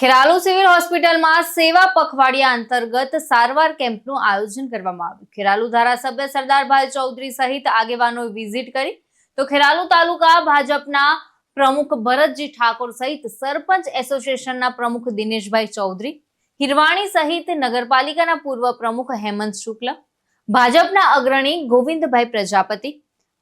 Kheralu civil હોસ્પિટલમાં સેવા પખવાડિયા અંતર્ગત સારવાર કેમ્પનું આયોજન કરવામાં આવ્યું. ખેરાલુ ધારાસભ્ય સરદારભાઈ ચૌધરી સહિત આગેવાનો વિઝિટ કરી. તો ખેરાલુ તાલુકા ભાજપના પ્રમુખ ભરતજી ઠાકોર સહિત સરપંચ એસોસિએશનના પ્રમુખ દિનેશભાઈ ચૌધરી, હિરવાણી સહિત નગરપાલિકાના પૂર્વ પ્રમુખ હેમંત શુક્લ, ભાજપના અગ્રણી ગોવિંદભાઈ પ્રજાપતિ,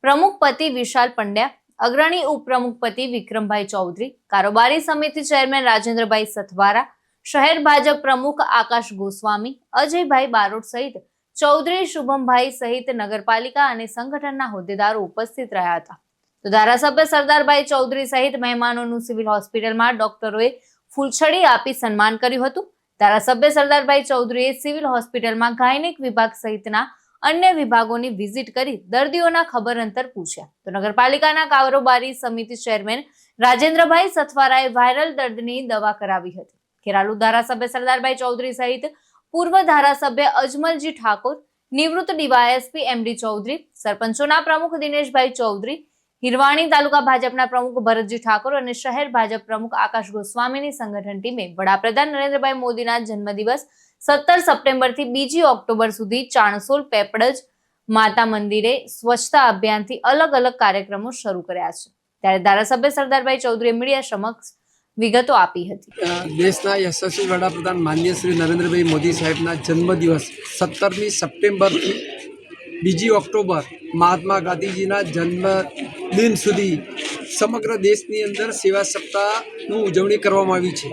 પ્રમુખ પતિ વિશાલ પંડ્યા અગ્રણી ઉપપ્રમુખપતિ વિક્રમભાઈ ચૌધરી, કારોબારી સમિતિ ચેરમેન રાજેન્દ્રભાઈ સથવારા, શહેર ભાજપ પ્રમુખ આકાશ ગોસ્વામી, અજયભાઈ બારોટ સહિત ચૌધરી શુભમભાઈ સહિત નગરપાલિકા અને સંગઠનના હોદ્દેદારો ઉપસ્થિત રહ્યા હતા. તો ધારાસભ્ય સરદારભાઈ ચૌધરી સહિત મહેમાનોનું સિવિલ હોસ્પિટલમાં ડોક્ટરોએ ફૂલછડી આપી સન્માન કર્યું હતું. ધારાસભ્ય સરદારભાઈ ચૌધરીએ સિવિલ હોસ્પિટલમાં ગાયનિક વિભાગ સહિતના અન્ય વિભાગોની વિઝિટ કરી દર્દીઓના ખબર અંતર પૂછ્યા. તો નગરપાલિકાના કારોબારી સમિતિ ચેરમેન રાજેન્દ્રભાઈ સથવારાએ વાયરલ દર્દની દવા કરાવી હતી. ખેરાલુ ધારાસભ્ય સરદારભાઈ ચૌધરી સહિત પૂર્વ ધારાસભ્ય અજમલજી ઠાકોર, નિવૃત્ત ડીવાયએસપી એમડી ચૌધરી, સરપંચોના પ્રમુખ દિનેશભાઈ ચૌધરી, હિરવાણી તાલુકા ભાજપના પ્રમુખ ભરતજી ઠાકોર અને શહેર ભાજપ પ્રમુખ આકાશ ગોસ્વામીની સંગઠન ટીમે વડાપ્રધાન નરેન્દ્રભાઈ મોદીના જન્મદિવસ સત્તર સપ્ટેમ્બરથી બીજી ઓક્ટોબર સુધી ચાણસોલ પેપડજ માતા મંદિરે સ્વચ્છતા અભિયાનથી અલગ અલગ કાર્યક્રમો શરૂ કર્યા છે. ત્યારે ધારાસભ્ય સરદારભાઈ ચૌધરીએ મીડિયા સમક્ષ વિગતો આપી હતી. દેશના યશસ્વી વડાપ્રધાન માન્ય શ્રી નરેન્દ્રભાઈ મોદી સાહેબના જન્મદિવસ સત્તરમી સપ્ટેમ્બરથી બીજી ઓક્ટોબર મહાત્મા ગાંધીજીના જન્મદિન સુધી સમગ્ર દેશની અંદર સેવા સપ્તાહનું ઉજવણી કરવામાં આવી છે.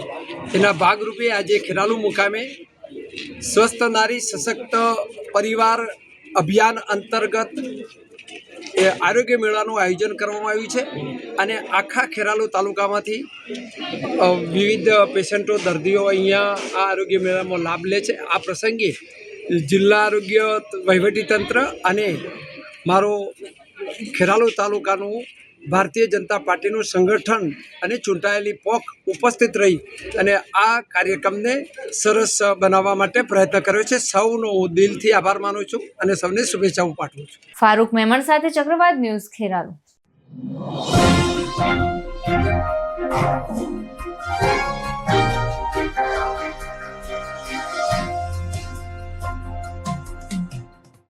એના ભાગરૂપે આજે ખેરાલુ મુકામે સ્વસ્થ નારી સશક્ત પરિવાર અભિયાન અંતર્ગત એ આરોગ્ય મેળાનું આયોજન કરવામાં આવ્યું છે અને આખા ખેરાલુ તાલુકામાંથી વિવિધ પેશન્ટો, દર્દીઓ અહીંયા આ આરોગ્ય મેળામાં લાભ લે છે. આ પ્રસંગે જિલ્લા આરોગ્ય વહીવટીતંત્ર અને મારો ખેરાલુ તાલુકાનું ભારતીય જનતા પાર્ટીનું સંગઠન અને ચૂંટાયેલી પોખ ઉપસ્થિત રહી અને આ કાર્યક્રમને સરસ બનાવવા માટે પ્રયત્ન કર્યો છે. સૌનો હું દિલથી આભાર માનું છું અને સૌને શુભેચ્છાઓ પાઠવું છું. ફારૂક મેમણ સાથે ચક્રવાત ન્યૂઝ ખેરાલુ.